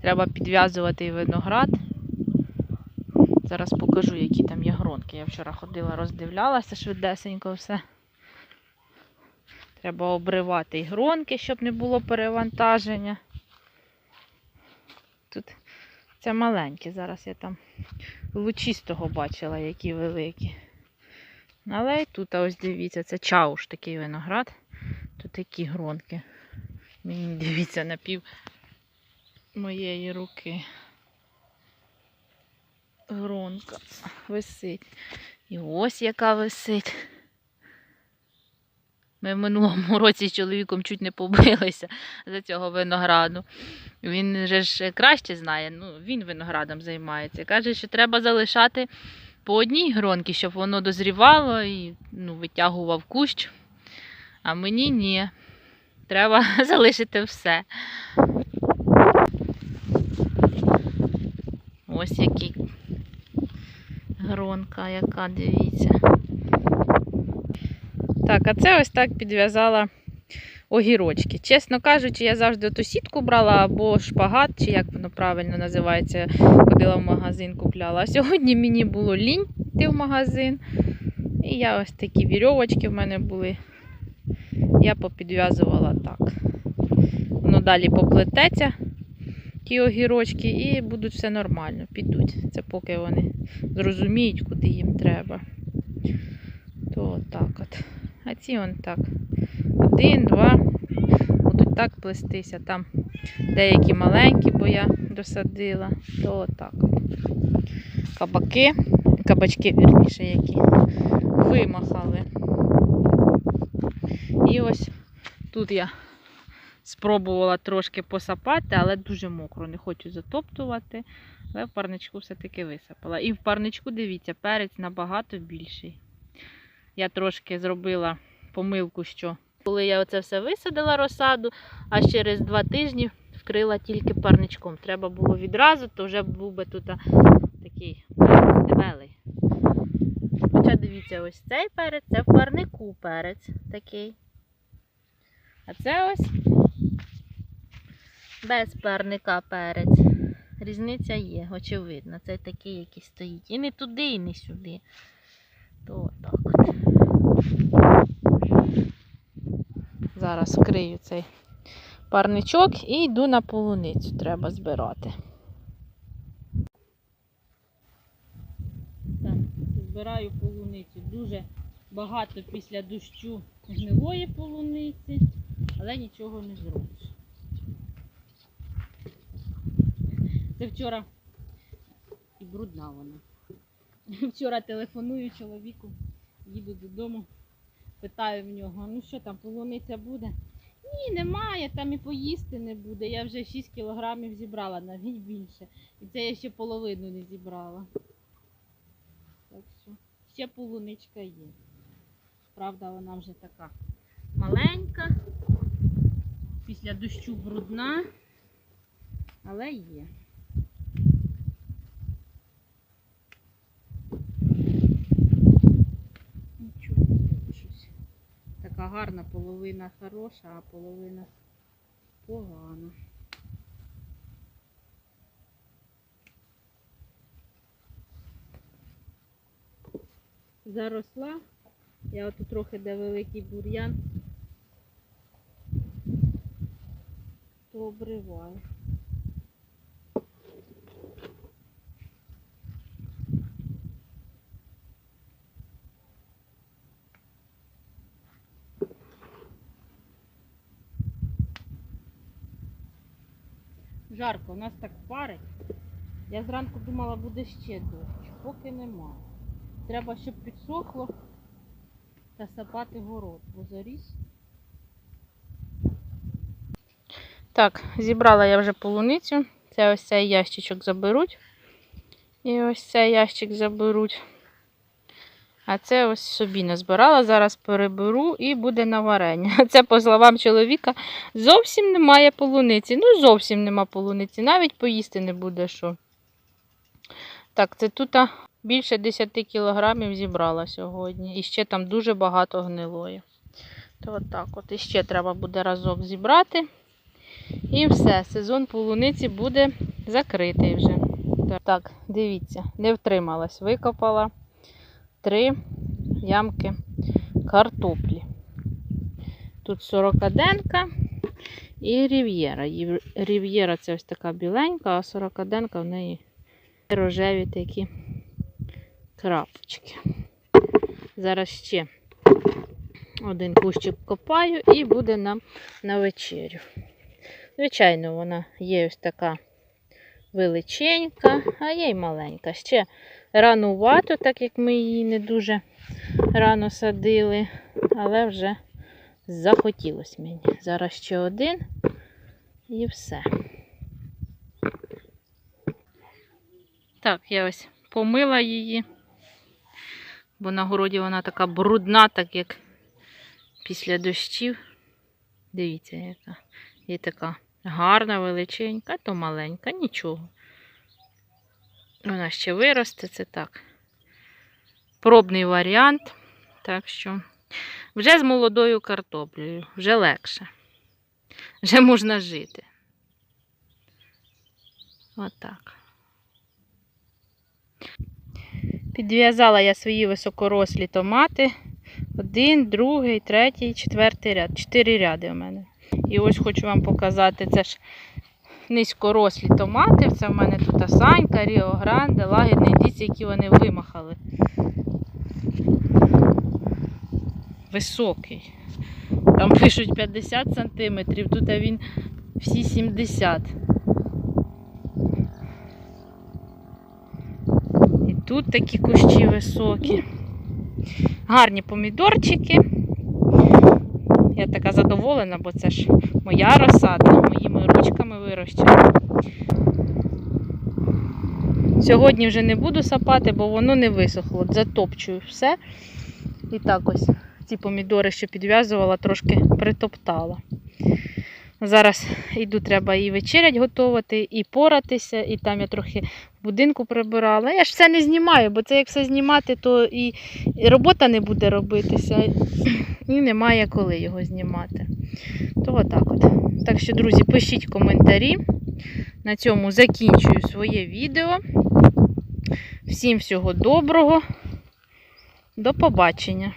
Треба підв'язувати виноград. Зараз покажу, які там є гронки. Я вчора ходила, роздивлялася швидесенько все. Треба обривати і гронки, щоб не було перевантаження. Тут це маленькі. Зараз я там лучистого бачила, які великі. Але і тут, ось дивіться, це чауш такий виноград. Тут такі гронки. Мені дивіться на пів моєї руки. Гронка висить. І ось яка висить. Ми в минулому році з чоловіком чуть не побилися за цього винограду. Він же ж краще знає, ну, він виноградом займається. Каже, що треба залишати по одній гронці, щоб воно дозрівало і ну, витягував кущ. А мені ні. Треба залишити все. Ось який гронка, яка, дивіться. Так, а це ось так підв'язала огірочки. Чесно кажучи, я завжди ту сітку брала або шпагат, чи як воно правильно називається, ходила в магазин, купляла. А сьогодні мені було лінь йти в магазин. І я ось такі вірьовочки в мене були. Я попідв'язувала так. Воно далі поплететься, ті огірочки, і будуть все нормально, підуть. Це поки вони зрозуміють, куди їм треба. То отак от. А ці он так. Один, два. Будуть так плестися. Там деякі маленькі, бо я досадила. То отак. Кабаки, кабачки, вірніше, які вимахали. І ось тут я спробувала трошки посапати, але дуже мокро, не хочу затоптувати. Але в парничку все-таки висипала. І в парничку, дивіться, перець набагато більший. Я трошки зробила помилку, що коли я оце все висадила розсаду, а через два тижні вкрила тільки парничком. Треба було відразу, то вже був би тут такий перець. Хоча дивіться, ось цей перець, це в парнику перець такий. А це ось без парника перець. Різниця є, очевидно. Це такий, який стоїть. І не туди, і не сюди. То так от. Зараз вкрию цей парничок і йду на полуницю. Треба збирати. Так, збираю полуницю. Дуже багато після дощу гнилої полуниці, але нічого не зробиш. Це вчора і брудна вона. Вчора телефоную чоловіку, їду додому, питаю в нього, ну що там, полуниця буде? Ні, немає, там і поїсти не буде. Я вже 6 кілограмів зібрала, навіть більше. І це я ще половину не зібрала. Так що ще полуничка є. Правда, вона вже така маленька, після дощу брудна, але є. Нічого не зробиш. Гарна половина хороша, а половина погана. Заросла. Я отут трохи де великий бур'ян, то обриваю. Жарко, у нас так парить. Я зранку думала, буде ще дощ, поки нема. Треба, щоб підсохло та сапати город, бо заріс. Так, зібрала я вже полуницю. Це ось цей ящичок заберуть. І ось цей ящик заберуть. А це ось собі назбирала. Зараз переберу і буде на варення. Це, по словам чоловіка, зовсім немає полуниці. Ну, зовсім нема полуниці. Навіть поїсти не буде що. Так, це тут більше 10 кілограмів зібрала сьогодні. І ще там дуже багато гнилої. То отак от. І ще треба буде разок зібрати. І все, сезон полуниці буде закритий вже. Так, дивіться, не втрималась, викопала три ямки картоплі. Тут 41 і рів'єра. Рів'єра це ось така біленька, а 41 в неї рожеві такі крапочки. Зараз ще один кущик копаю і буде нам на вечерю. Звичайно, вона є ось така величенька, а є й маленька. Ще ранувато, так як ми її не дуже рано садили, але вже захотілось мені. Зараз ще один і все. Так, я ось помила її, бо на городі вона така брудна, так як після дощів. Дивіться, яка. Є така гарна, величенька, то маленька, нічого. Вона ще виросте, це так. Пробний варіант. Так що вже з молодою картоплею, вже легше. Вже можна жити. Отак. Підв'язала я свої високорослі томати. Один, другий, третій, четвертий ряд. Чотири ряди у мене. І ось хочу вам показати, це ж низькорослі томати. Це в мене тут Асанька, Ріо Гранде, лагідний. Дивіться, які вони вимахали. Високий. Там пишуть 50 сантиметрів, тут він всі 70. І тут такі кущі високі. Гарні помідорчики. Я така задоволена, бо це ж моя розсада, моїми ручками вирощена. Сьогодні вже не буду сапати, бо воно не висохло. Затопчую все. І так ось ці помідори, що підв'язувала, трошки притоптала. Зараз йду, треба і вечерять готувати, і поратися, і там я трохи будинку прибирала. Я ж все не знімаю, бо це як все знімати, то і робота не буде робитися, і немає коли його знімати. То отак от. Так що, друзі, пишіть коментарі. На цьому закінчую своє відео. Всім всього доброго. До побачення!